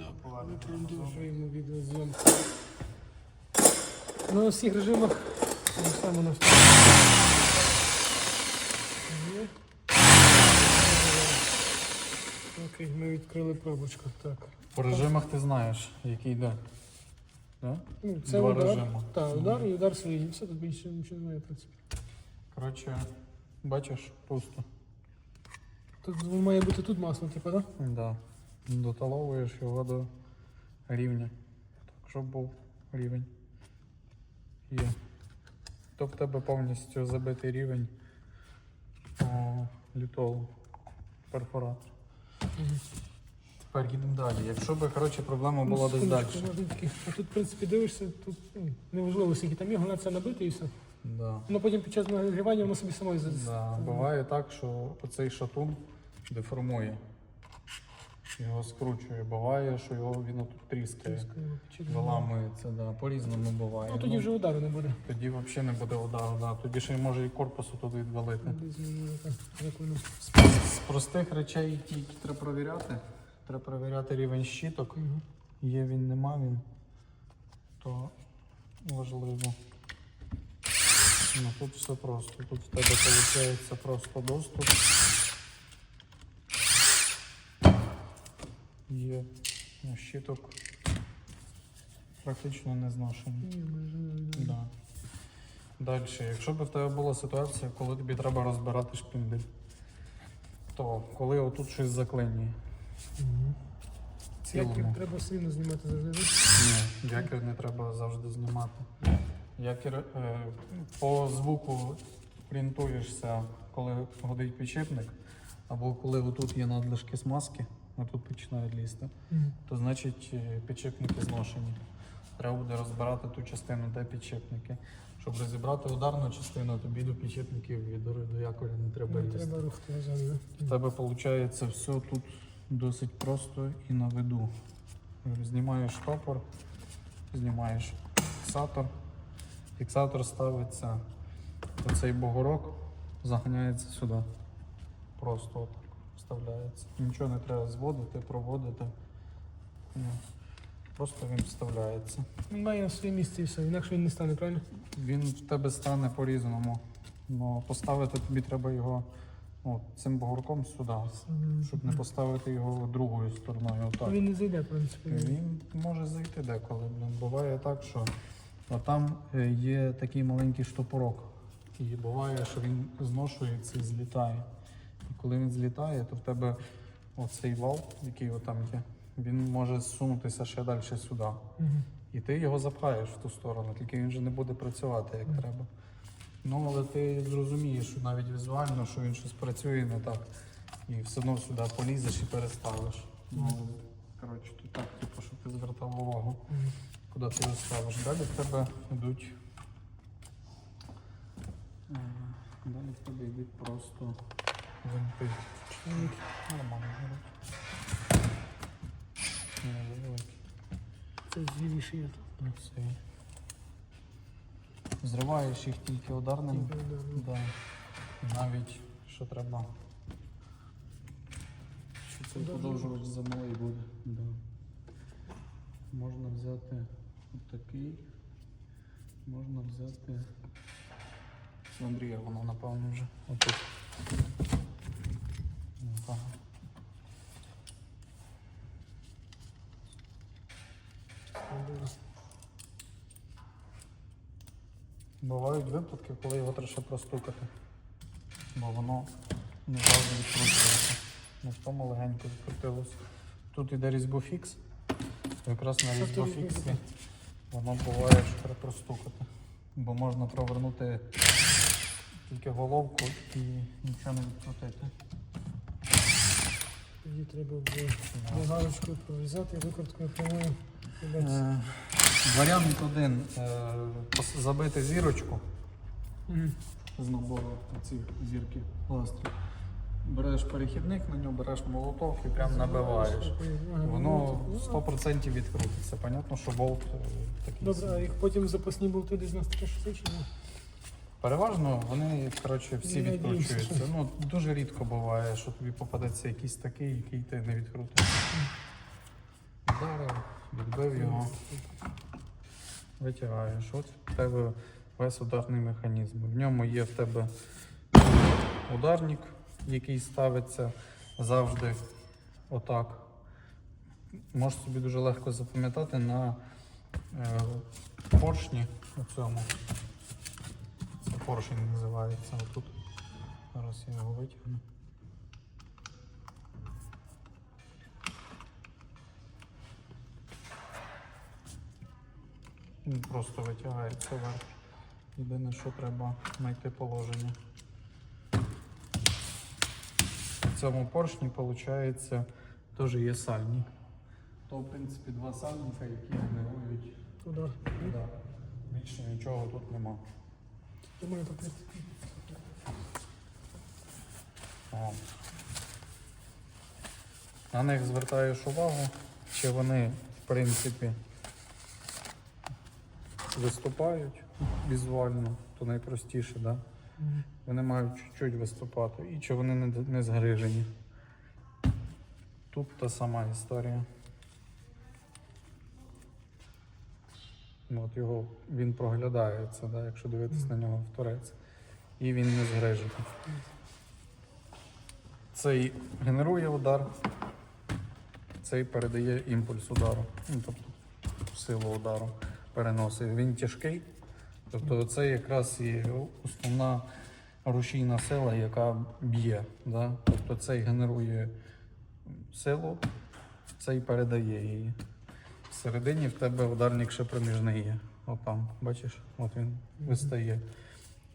Добре, ми продовжуємо відеозйомку. На всіх режимах так само на всіх. Окей, ми відкрили пробочку. Так. По режимах ти знаєш, який йде. Да? Ну, це Два удар. режими. Так, удар і удар свій. Все тут більше нічого немає, в принципі. Коротше, бачиш, пусто. Тут має бути тут масло, типу, так? Да. Доталовуєш його до рівня. Так, щоб був рівень. Є. То в тебе повністю забитий рівень літолу. Перфоратор. Тепер їдемо далі. Якщо би коротше, проблема була десь далі. А тут, в принципі, дивишся, тут ну, неважливо, скільки там є, головне це набити і все. Да. Воно потім під час нагрівання воно собі само з- Да. Буває так, що оцей шатун деформує. Його скручує. Буває, що його він тут тріскає. тріскає, Виламується, да. по-різному буває. Ну тоді вже удару не буде. тоді взагалі не буде удару, да. тоді ще й може і корпусу тут відвалити. З простих речей, ті, які треба перевіряти, треба перевіряти рівень щиток. Мгм. Є він, нема він, то важливо. Ну, тут все просто. Тут в тебе виходить просто доступ. Є щиток практично не зношений. Да. Далі, якщо б в тебе була ситуація, коли тобі треба розбирати шпиндель, то коли отут щось заклинює. Якір треба рівно знімати завжди. Ні, якір не треба завжди знімати. Якір е, по звуку орієнтуєшся, коли годить підшипник, або коли отут є надлишки смазки, отут починають лізти, Мгм. то значить е, підшипники зношені. Треба буде розбирати ту частину, де підшипники. Щоб розібрати ударну частину, тобі до підшипників і до, до якоря не треба Не лізти. треба назад. В тебе виходить все тут досить просто і на виду. Знімаєш штопор, знімаєш фіксатор. Фіксатор ставиться, оцей бугорок заганяється сюди. Просто отак вставляється. Нічого не треба зводити, проводити. Ні. Просто він вставляється. Він має своє місце і все, інакше він не стане, правильно? Він в тебе стане по-різному. Но поставити тобі треба його от, цим бугорком сюди. Щоб не поставити його другою стороною. Отак. Він не зайде, в принципі. Він може зайти деколи. Буває так, що там є такий маленький штопорок. І буває, що він зношується і злітає. Коли він злітає, то в тебе оцей вал, який там є, він може зсунутися ще далі сюди. І ти його запхаєш в ту сторону, тільки він вже не буде працювати як треба. Ну, але ти зрозумієш, що навіть візуально, що він щось працює не так. І все одно сюди полізеш і переставиш. Ну, коротше, тут так, типу, щоб ти звертав увагу, куди ти його ставиш. Далі в тебе йдуть. е, Далі в тебе йдуть просто винти. Чоловік. Нормально горить. Це звіріше є. Ну, це. Зриваєш їх тільки ударним. Тільки ударним. Да. Навіть що треба. Що цей Подовжувач. замалий буде. Да. Можна взяти отакий. Можна взяти. Андрія воно напевно вже. Отут. Ага. Бувають випадки, коли його треба простукати, бо воно не завжди відкручується. Не в тому легенько відкрутилось. Тут іде різьбофікс. Якраз на різьбофіксі воно буває, що треба простукати. Бо можна провернути тільки головку і нічого не відкрутити. Тоді треба буде болгарочкою пров'язати, викруткою прямою. Е, Варіант один. Е, пос- Забити зірочку. Мгм. з набору ці зірки пластик. Береш перехідник на нього, береш молоток і прям набиваєш. Ага, Воно ну, 100% відкрутиться. Понятно, що болт е, такий. Добре, а собі. їх потім запасні болти десь на таке шосе чи ні? Переважно вони коротше, всі відкручуються. Ну, дуже рідко буває, що тобі попадеться якийсь такий, який ти не відкрутиш. Далі відбив його, витягаєш. От в тебе весь ударний механізм. В ньому є в тебе ударник, який ставиться завжди отак. Можеш собі дуже легко запам'ятати на е, поршні у цьому. Поршень називається отут. Зараз я його витягну. Він просто витягається вверх. Єдине, що треба знайти положення. В цьому поршні, виходить, теж є сальні. То, в принципі, два сальника, які генерують. Да. Більше нічого тут нема. Думаю, так О. На них звертаєш увагу, чи вони, в принципі, виступають візуально, то найпростіше, да? Вони мають чуть-чуть виступати. І чи вони не, не згрижені. Тут та сама історія. От його, він проглядається, да, якщо дивитись на нього в торець. І він не згрижений. Цей генерує удар, цей передає імпульс удару. Ну, тобто силу удару переносить. Він тяжкий. Тобто це якраз і основна рушійна сила, яка б'є. Да? Тобто цей генерує силу, цей передає її. Всередині в тебе ударник ще проміжний є. От бачиш, от він вистає.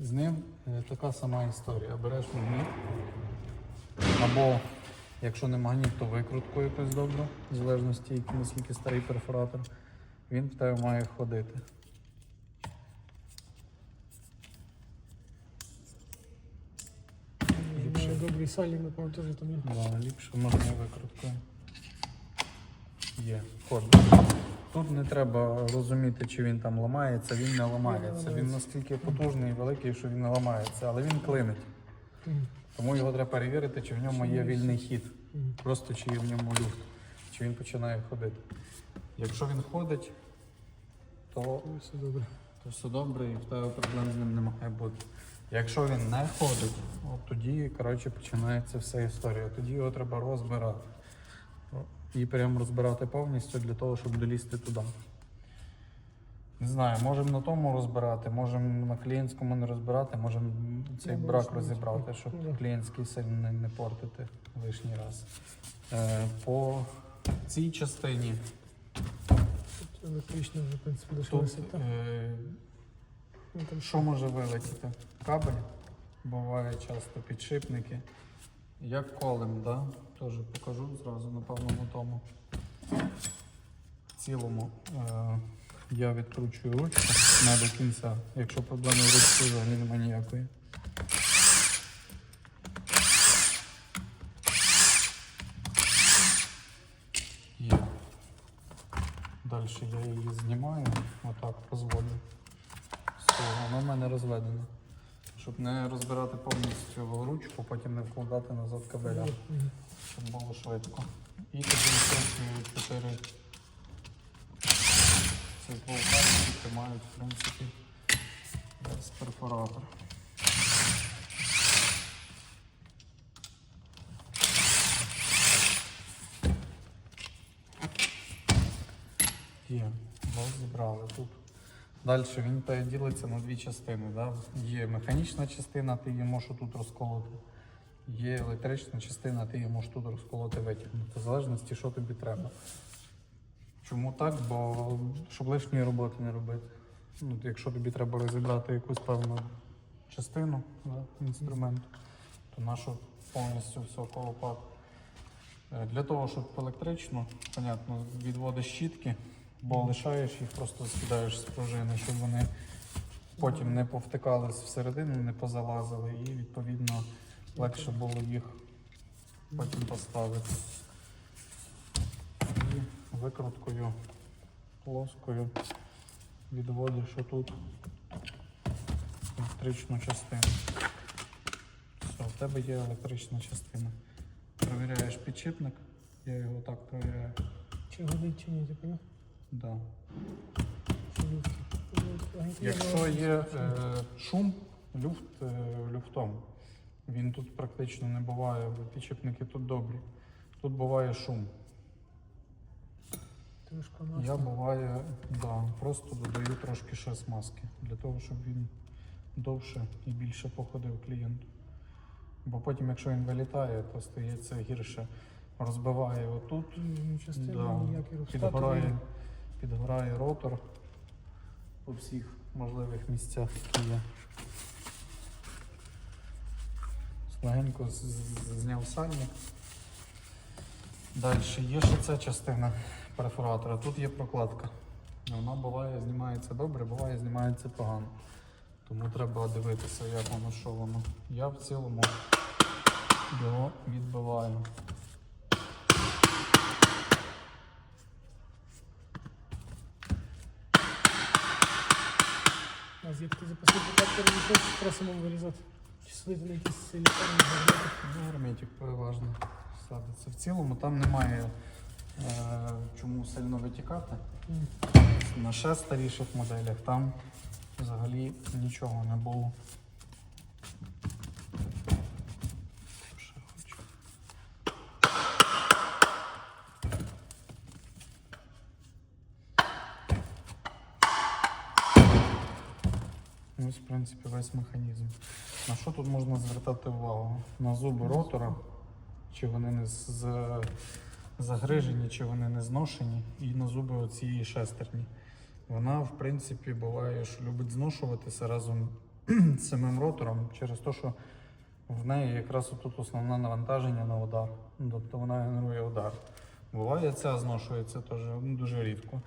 З ним е, така сама історія. Береш магніт. Або якщо не магніт, то викрутку якусь добру, в залежності, який наскільки старий перфоратор. Він в тебе має ходити. Ліпше. Добрий сальник, напевно, теж там є. Да, ліпше можна викруткою. Є, ход. Тут не треба розуміти, чи він там ламається, він не ламається. Він настільки потужний і великий, що він не ламається, але він клинить. Тому його треба перевірити, чи в ньому є вільний хід. Просто чи є в ньому люфт, чи він починає ходити. Якщо він ходить, то, Все добре. то все добре і в тебе проблем з ним не має бути. Якщо він не ходить, от тоді коротше, починається вся історія. Тоді його треба розбирати. І прямо розбирати повністю для того, щоб долізти туди. Не знаю, можемо на тому розбирати, можемо на клієнтському не розбирати, можемо цей Ну, брак розібрати, щоб клієнтський сильно не, портити лишній раз. Е, по цій частині Тут електрично вже, в принципі, лишилося. е, Ну, що може вилетіти? Кабель, буває часто підшипники. Як колем, да? Теж покажу зразу, на тому. В цілому е, я відкручую ручку не до кінця. Якщо проблеми в ручці взагалі немає ніякої. Далі я її знімаю, отак розводжу. Все, воно в мене розведено. Щоб не розбирати повністю ручку, потім не вкладати назад кабеля, щоб було швидко. І тоді викручую чотири цих болта, які тримають, в принципі, весь перфоратор. Є, болт зібрали тут. Далі він ділиться на дві частини. Да? Є механічна частина, ти її можеш тут розколоти. Є електрична частина, ти її можеш тут розколоти витягнути. В залежності, що тобі треба. Чому так? Бо щоб лишньої роботи не робити. Ну, якщо тобі треба розібрати якусь певну частину да, інструменту, то нашу повністю все колопати. Е, Для того, щоб електрично, понятно, відводиш щітки, бо лишаєш їх, просто скидаєш з пружини, щоб вони потім не повтикались всередину, не позалазили, і відповідно легше було їх потім поставити. І викруткою плоскою відводиш отут електричну частину. Все, в тебе є електрична частина. Провіряєш підшипник, я його так провіряю. Чи годить, чи ні, не? Да. Якщо є е, шум, люфт е, люфтом. Він тут практично не буває, бо підшипники тут добрі. Тут буває шум. Трошки Я буває, да, просто додаю трошки ще смазки для того, щоб він довше і більше походив клієнту. Бо потім, якщо він вилітає, то стається гірше. Розбиває отут, Частина да, рух підгорає, ротор по всіх можливих місцях, які є. Легенько зняв сальник. Далі є ще ця частина перфоратора. Тут є прокладка. Вона буває знімається добре, буває знімається погано. Тому треба дивитися, як воно, що воно. Я в цілому його відбиваю. Є такі запасні протектори, і просимо вирізати. Чи сидити на якісь загнути. Ну, Герметик переважно садиться. В цілому там немає е, чому сильно витікати. Mm. На ще старіших моделях там взагалі нічого не було. Ось, в принципі, весь механізм. На що тут можна звертати увагу? На зуби ротора, чи вони не загрижені, чи вони не зношені, і на зуби цієї шестерні. Вона, в принципі, буває, що любить зношуватися разом з самим ротором через те, що в неї якраз тут основне навантаження на удар. Тобто вона генерує удар. Буває, ця зношується теж ну, дуже рідко.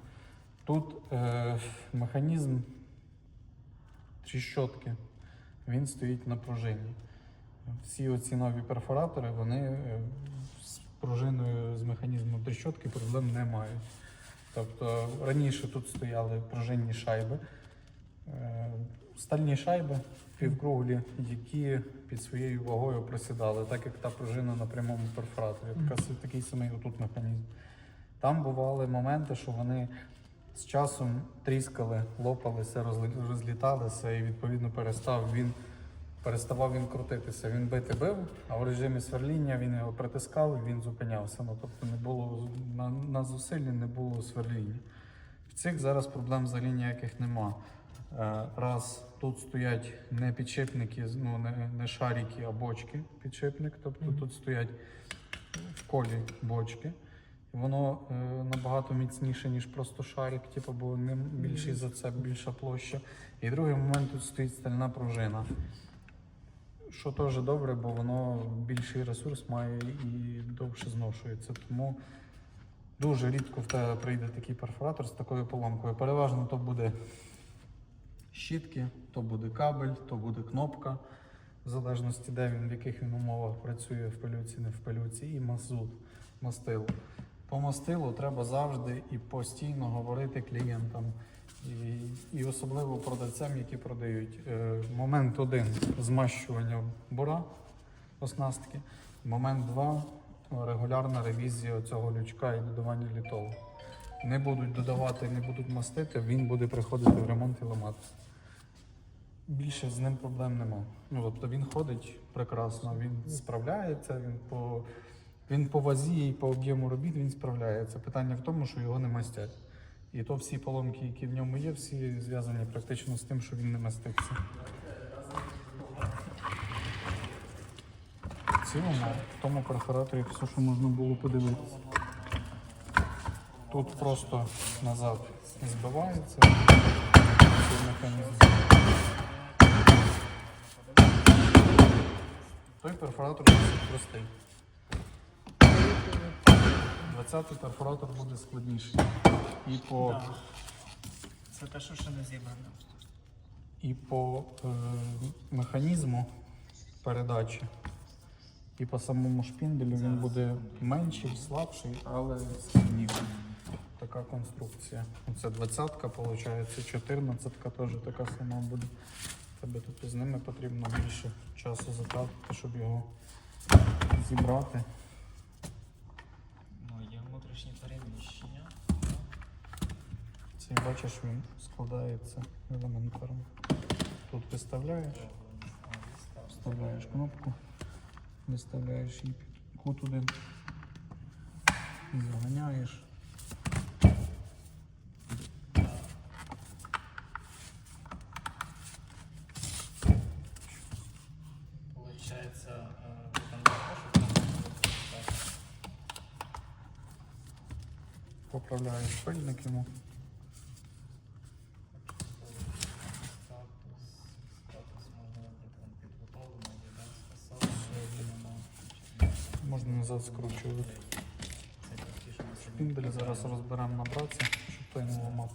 Тут е, механізм тріщотки, він стоїть на пружині. Всі оці нові перфоратори, вони е, з пружиною з механізмом тріщотки проблем не мають. Тобто раніше тут стояли пружинні шайби, е, стальні шайби півкруглі, які під своєю вагою просідали, так як та пружина на прямому перфораторі. Такий самий отут механізм. Там бували моменти, що вони з часом тріскали, лопалися, розліталися, і відповідно перестав він. Переставав він крутитися. Він бити бив, а в режимі сверління він його притискав і він зупинявся. Ну, тобто не було на, на зусиллі не було сверління. В цих зараз проблем взагалі ніяких нема. Е, Раз тут стоять не підшипники, ну не, не шарики, а бочки підшипник. Тобто тут стоять в колі бочки. Воно е, набагато міцніше, ніж просто шарик, типу, бо ним більший за це, більша площа. І другий момент тут стоїть стальна пружина. Що теж добре, бо воно більший ресурс має і довше зношується. Тому дуже рідко в тебе прийде такий перфоратор з такою поломкою. Переважно то буде щітки, то буде кабель, то буде кнопка, в залежності, де він, в яких він умовах працює в пилюці, не в пилюці, і мазут, мастило. По мастилу треба завжди і постійно говорити клієнтам. І, і особливо продавцям, які продають. Е, момент один змащування бура оснастки. Момент два регулярна ревізія цього лючка і додавання літолу. Не будуть додавати, не будуть мастити, він буде приходити в ремонт і ламатися. Більше з ним проблем нема. Ну, тобто він ходить прекрасно, він справляється, він по, він по вазі і по об'єму робіт він справляється. Питання в тому, що його не мастять. І то всі поломки, які в ньому є, всі зв'язані практично з тим, що він не мастився. В цілому, в тому перфораторі все, що можна було подивитися. Тут просто назад збивається. Той перфоратор досить простий. 20-й перфоратор буде складніший. І по, Да. Це те, що ще не зібрано. і по е, механізму передачі, і по самому шпінделю він буде менший, слабший, але сильніший. Така конструкція. Оце 20-ка, виходить, 14-ка теж така сама буде. Тебе тут з ними потрібно більше часу затратити, щоб його зібрати. Ну, є внутрішні переміщення. І бачиш, він складається елементарно. Тут виставляєш, вставляєш кнопку, виставляєш її під кут один заганяєш. Получається, е, ви там також Поправляєш пильник йому. статус, статус можна вибрати там підготовлено, да, скасовано, Можна назад скручувати. Це такі, що ми собі Піндель зараз розберемо на братці, щоб той не ламав.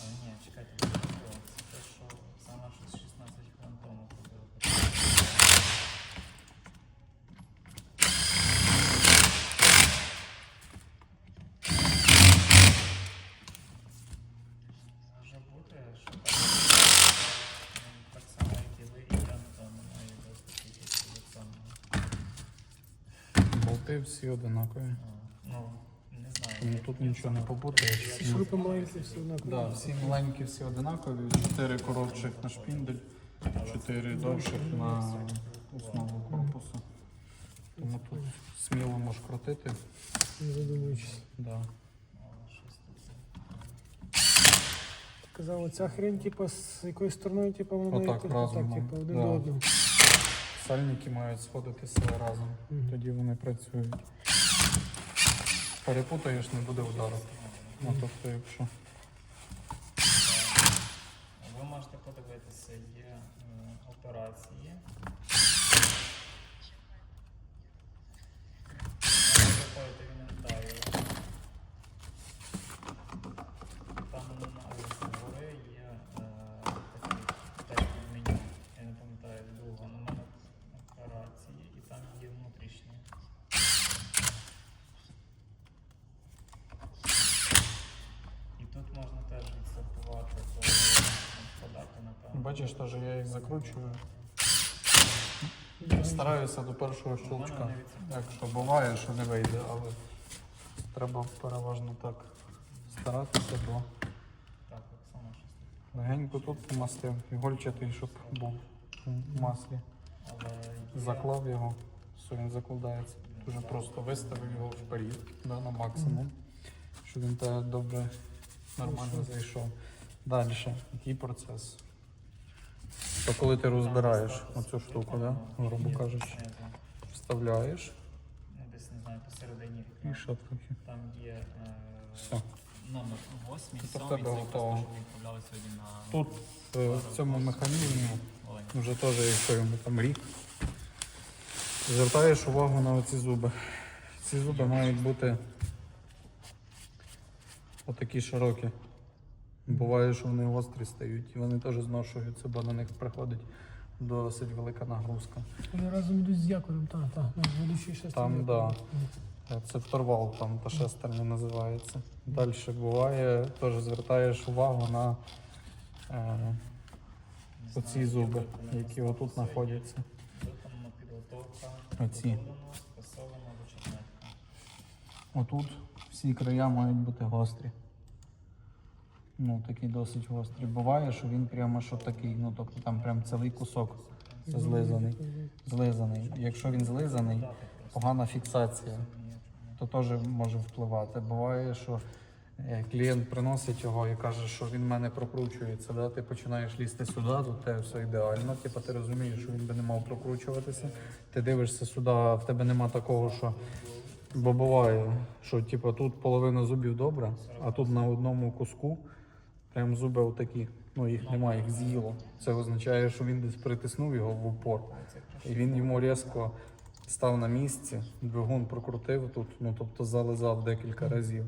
А ні, чекайте, це те, що саме щось 16 хвилин тому ходили. Може бути, що так, м, так само, як і ви, і я, то немає доступу тільки до цього. Болти всі одинакові. Ну, не знаю. Тому тут нічого не побутаєш. Всі, Шурупи маленькі все да, всі маленькі, всі одинакові. Чотири коротших на шпіндель, чотири довших на основу корпусу. Тому тут сміло можеш крутити. Не задумуючись. Да. Казав, оця хрень, типу, з якою стороною, типу, воно Отак йти разом, так, типу, один да. до одного. Сальники мають сходитися разом. Тоді вони працюють. Перепутаєш, не буде удару. Ну, тобто, якщо Ви можете подивитися, є е, операції. Заходите в інвентарі. Там на згори є е, такий теж меню. Я не пам'ятаю довго номер операції, і там є внутрішні. І тут можна теж відсортувати по подати, напевно. Бачиш, теж я їх закручую. Стараюся до першого щелчка. Якщо буває, що не вийде, але треба переважно так старатися, бо Так, легенько тут помастив, ігольчатий, щоб був в маслі. Заклав його, все він закладається. Дуже просто виставив його вперед да, на максимум, щоб він тебе добре, нормально зайшов. Далі, який процес? То коли ти розбираєш оцю штуку, да, грубо кажучи, вставляєш десь не знаю, посередині і трохи. Там є е, Все. номер 8, Тут 7, в це готово. якраз те, що ви відправляли сьогодні на Тут е, в цьому механізмі вже теж, якщо йому там рік, звертаєш увагу на оці зуби. Ці зуби мають бути отакі широкі. Буває, що вони гострі стають, і вони теж зношуються, бо на них приходить досить велика нагрузка. Вони разом йдуть з якорем, так, так. Ну, Там, да. Е, Це вторвал, там та шестерня називається. Далі буває, теж звертаєш увагу на е, оці зуби, які отут знаходяться. Оці. Отут всі края мають бути гострі. Ну, такі досить гострі. Буває, що він прямо що такий, ну тобто там прям цілий кусок злизаний. злизаний. Якщо він злизаний, погана фіксація, то теж може впливати. Буває, що е, клієнт приносить його і каже, що він в мене прокручується. Да? Ти починаєш лізти сюди, тут те все ідеально. Типу, ти розумієш, що він би не мав прокручуватися. Ти дивишся сюди, а в тебе нема такого, що. Бо буває, що типу, тут половина зубів добра, а тут на одному куску прям зуби отакі. Ну їх немає, їх з'їло. Це означає, що він десь притиснув його в упор. І він йому різко став на місці, двигун прокрутив тут, ну тобто зализав декілька разів.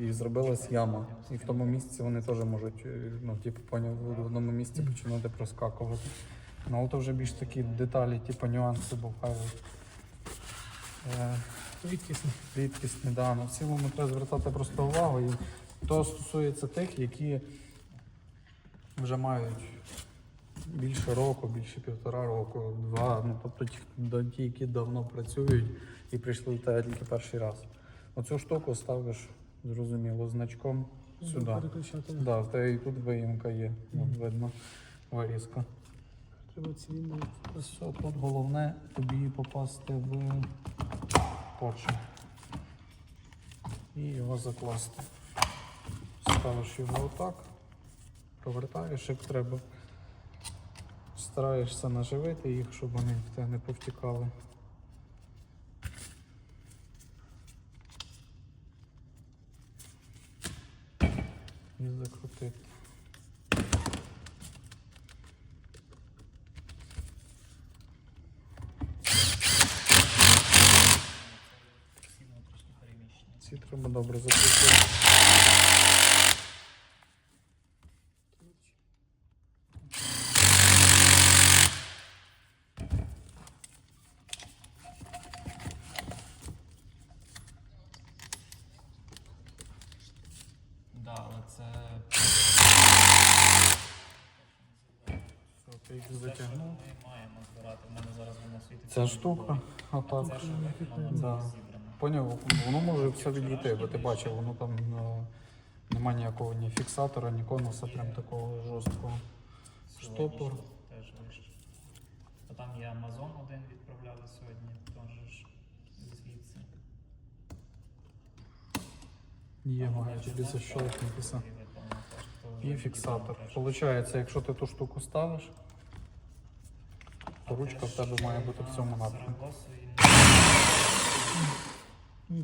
І зробилась яма. І в тому місці вони теж можуть, е, ну, типу, поняв, в одному місці починати проскакувати. Ну, то вже більш такі деталі, типу нюанси бувають. Е, Рідкісно. рідкісні, да. На в цілому треба звертати просто увагу. І то стосується тих, які вже мають більше року, більше півтора року, два. Ну тобто ті, які давно працюють і прийшли в тебе тільки перший раз. Оцю штуку ставиш, зрозуміло, значком сюди. Переключати. Да, тебе і тут виїмка є, Мгм. от видно, вирізка. Треба. Все, тут головне тобі попасти в поршень. І його закласти. Ставиш його отак, повертаєш, як треба. Стараєшся наживити їх, щоб вони в тебе не повтікали. І закрутити. Треба добре закрутити. Да, але це Все, ти їх затягнув. ми маємо збирати. У мене зараз воно світиться. Ця штука, виконано, це Да. Поняв, воно може все відійти, бо ти бачив, воно там е, нема ніякого ні фіксатора, ні конуса, прям такого жорсткого. Штопор. Теж вище. А там є Amazon один відправляли сьогодні, теж ж звідси. Є, тобі защелкнутися. і фіксатор. Получається, якщо ти ту штуку ставиш, ручка в тебе має бути в цьому напрямку. І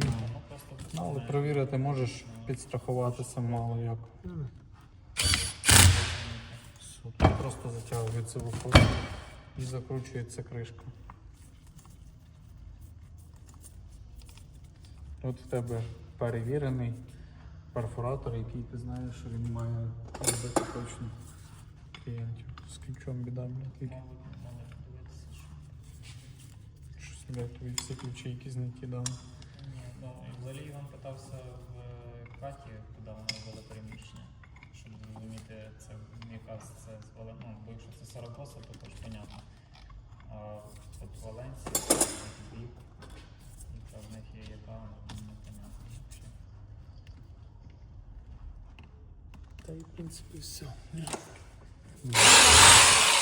І воно просто Ну, але перевірити можеш підстрахуватися мало як. Ну, тут просто затягується виходить і закручується кришка. От в тебе перевірений перфоратор, який ти знаєш, що він має робити точно клієнтів. З ключом біда, блядь, тільки щось блядь, тобі всі ключі якісь не ті дали. Ну взагалі Іван питався в Каті, куди вона робила переміщення, щоб зрозуміти, це якраз це з Вален... ну, бо якщо це Сарагоса, то теж понятно. А от Валенція, бік, яка в них є, яка непонятно взагалі. Та і в принципі все. Да.